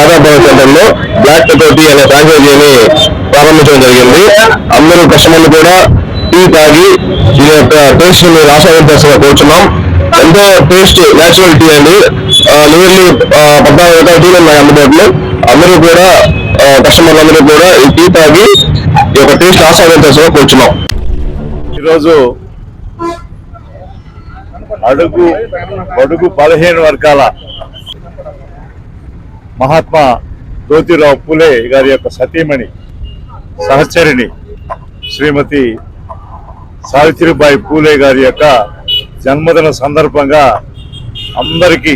Yadapuram center black pepper tea అనే ఫ్రాంచైజీని ప్రారంభించడం జరిగింది. అందరూ కస్టమర్లు కూడా టీ తాగి ఈ యొక్క టేస్ట్ మీరు ఆస్వాదించాల్సిన కోరుతున్నాం ఎంతో టేస్ట్ నేచురల్ టీ అండి. నియర్లీ పద్నాలుగు రకాల టీలు ఉన్నాయి అందుబాటులో. అందరూ కూడా కస్టమర్లు అందరూ కూడా ఈ టీ తాగి ఈ యొక్క టేస్ట్ ఆస్వాదించాల్సిన కూర్చున్నాం. ఈరోజు అడుగు అడుగు పదిహేను వర్గాల మహాత్మా జ్యోతిరావు పూలే గారి యొక్క సతీమణి సహచరిణి శ్రీమతి సావిత్రిబాయి పూలే గారి యొక్క జన్మదిన సందర్భంగా అందరికీ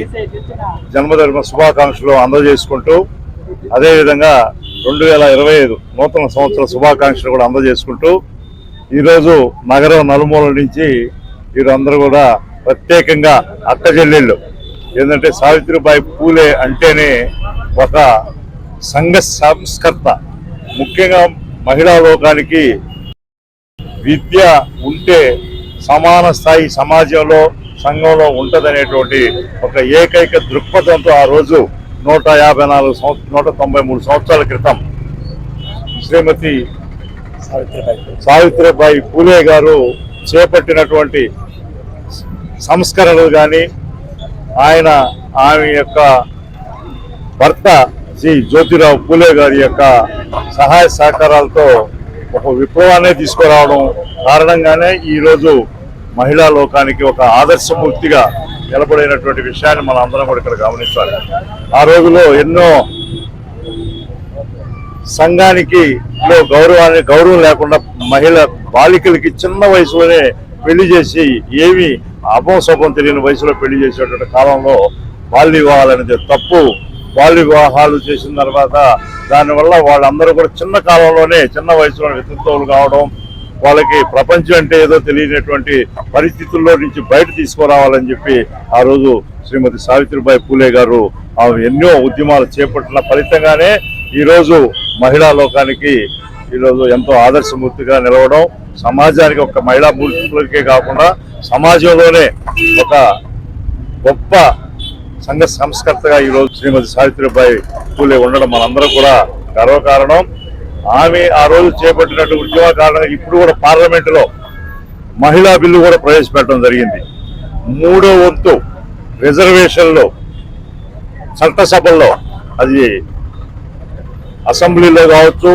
జన్మదిన శుభాకాంక్షలు అందజేసుకుంటూ అదేవిధంగా రెండు వేల ఇరవై ఐదు నూతన సంవత్సర శుభాకాంక్షలు కూడా అందజేసుకుంటూ ఈరోజు నగరం నలుమూల నుంచి వీరందరూ కూడా ప్రత్యేకంగా అక్క చెల్లెళ్ళు ఏంటంటే సావిత్రిబాయి పూలే అంటేనే ఒక సంఘ సంస్కర్త ముఖ్యంగా మహిళా లోకానికి విద్య ఉంటే సమాన స్థాయి సమాజంలో సంఘంలో ఉంటుందనేటువంటి ఒక ఏకైక దృక్పథంతో ఆ రోజు నూట యాభై నాలుగు సంవత్సరం నూట తొంభై మూడు సంవత్సరాల క్రితం శ్రీమతి సావిత్రిబాయి పూలే గారు చేపట్టినటువంటి సంస్కరణలు కానీ ఆయన ఆమె యొక్క భర్త శ్రీ జ్యోతిరావు పూలే గారి యొక్క సహాయ సహకారాలతో ఒక విప్లవాన్ని తీసుకురావడం కారణంగానే ఈరోజు మహిళా లోకానికి ఒక ఆదర్శమూర్తిగా నిలబడినటువంటి విషయాన్ని మనం అందరం కూడా ఇక్కడ గమనించాలి. ఆ రోజులో ఎన్నో సంఘానికి లో గౌరవాన్ని గౌరవం లేకుండా మహిళ బాలికలకి చిన్న వయసులోనే పెళ్ళి చేసి ఏమి అభంశోభం తెలియని వయసులో పెళ్ళి చేసేటువంటి కాలంలో బాల్య వివాహాలు అనేది తప్పు. బాల్య వివాహాలు చేసిన తర్వాత దానివల్ల వాళ్ళందరూ కూడా చిన్న కాలంలోనే చిన్న వయసులో వితంతువులు కావడం వాళ్ళకి ప్రపంచం అంటే ఏదో తెలియనటువంటి పరిస్థితుల్లో నుంచి బయట తీసుకురావాలని చెప్పి ఆ రోజు శ్రీమతి సావిత్రిబాయి పూలే గారు ఆమె ఎన్నో ఉద్యమాలు చేపట్టిన ఫలితంగానే ఈరోజు మహిళా లోకానికి ఈరోజు ఎంతో ఆదర్శమూర్తిగా నిలవడం సమాజానికి ఒక మహిళా మూర్తికే కాకుండా సమాజంలోనే ఒక గొప్ప సంఘ సంస్కర్తగా ఈరోజు శ్రీమతి సావిత్రిబాయి పూలే ఉండడం మనందరం కూడా గర్వకారణం. ఆమె ఆ రోజు చేపట్టినట్టు ఉద్యమ కారణంగా ఇప్పుడు కూడా పార్లమెంటులో మహిళా బిల్లు కూడా ప్రవేశపెట్టడం జరిగింది. మూడో వంతు రిజర్వేషన్లో చట్టసభల్లో అది అసెంబ్లీలో కావచ్చు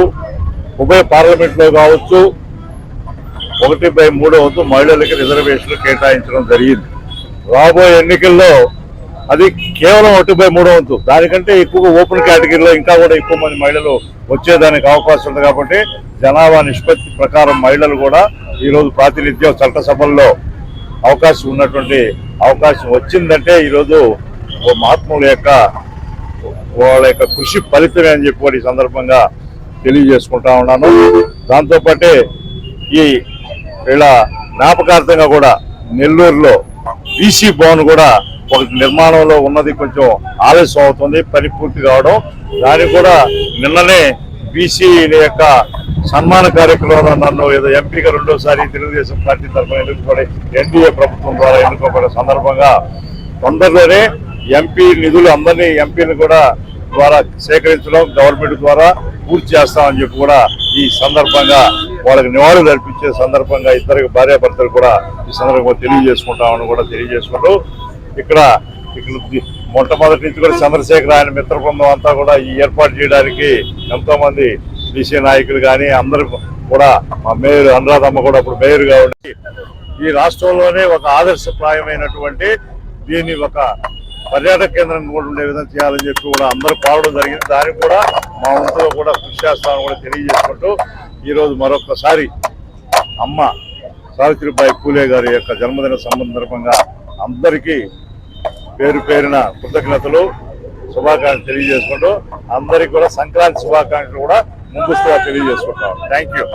ఉభయ పార్లమెంట్లో కావచ్చు ఒకటి బై మూడో వంతు మహిళలకి రిజర్వేషన్లు కేటాయించడం జరిగింది. రాబోయే ఎన్నికల్లో అది కేవలం ఒకటి బై మూడో వంతు. దానికంటే ఎక్కువగా ఓపెన్ కేటగిరీలో ఇంకా కూడా ఎక్కువ మంది మహిళలు వచ్చేదానికి అవకాశం ఉంది కాబట్టి జనాభా నిష్పత్తి ప్రకారం మహిళలు కూడా ఈరోజు ప్రాతినిధ్యం చట్టసభల్లో అవకాశం ఉన్నటువంటి అవకాశం వచ్చిందంటే ఈరోజు ఓ మహాత్ముల యొక్క వాళ్ళ యొక్క కృషి ఫలితమే అని చెప్పి కూడా ఈ సందర్భంగా తెలియజేసుకుంటా ఉన్నాను. దాంతోపాటే ఈ ఇలా జ్ఞాపకార్థంగా కూడా నెల్లూరులో బీసీ భవన్ కూడా ఒక నిర్మాణంలో ఉన్నది కొంచెం ఆలస్యం అవుతుంది పని పూర్తి కావడం. దానికి కూడా నిన్ననే బీసీ యొక్క సన్మాన కార్యక్రమంలో నన్ను ఏదో ఎంపీగా రెండోసారి తెలుగుదేశం పార్టీ తరఫున ఎన్నుకోబడి ఎన్డీఏ ప్రభుత్వం ద్వారా ఎన్నుకోబడిన సందర్భంగా తొందరలోనే ఎంపీ నిధులు అందరినీ ఎంపీని కూడా ద్వారా సేకరించడం గవర్నమెంట్ ద్వారా పూర్తి చేస్తామని చెప్పి కూడా ఈ సందర్భంగా వాళ్ళకి నివాళులు అర్పించే సందర్భంగా ఇద్దరికి భార్యాభర్తలు కూడా ఈ సందర్భంగా తెలియజేసుకుంటామని కూడా తెలియజేసుకుంటూ ఇక్కడ ఇక్కడ మొట్టమొదటి నుంచి కూడా చంద్రశేఖర్ ఆయన మిత్ర బృందం అంతా కూడా ఈ ఏర్పాటు చేయడానికి ఎంతో మంది బీసీ నాయకులు కానీ అందరూ కూడా మా మేయర్ అనురాధమ్మ కూడా ఇప్పుడు మేయర్గా ఉండి ఈ రాష్ట్రంలోనే ఒక ఆదర్శప్రాయమైనటువంటి దీన్ని ఒక పర్యాటక కేంద్రం కూడా ఉండే విధంగా చేయాలని చెప్పి కూడా అందరూ పాడడం జరిగింది. దానికి కూడా మా వంతుగా కూడా కృషి చేస్తామని కూడా తెలియజేసుకుంటూ ఈరోజు మరొకసారి అమ్మ సావిత్రిబాయి పూలే గారి యొక్క జన్మదిన సందర్భంగా అందరికీ పేరు పేరిన కృతజ్ఞతలు శుభాకాంక్షలు తెలియజేసుకుంటూ అందరికీ కూడా సంక్రాంతి శుభాకాంక్షలు కూడా ముందుగా తెలియజేసుకుంటాం థ్యాంక్ యూ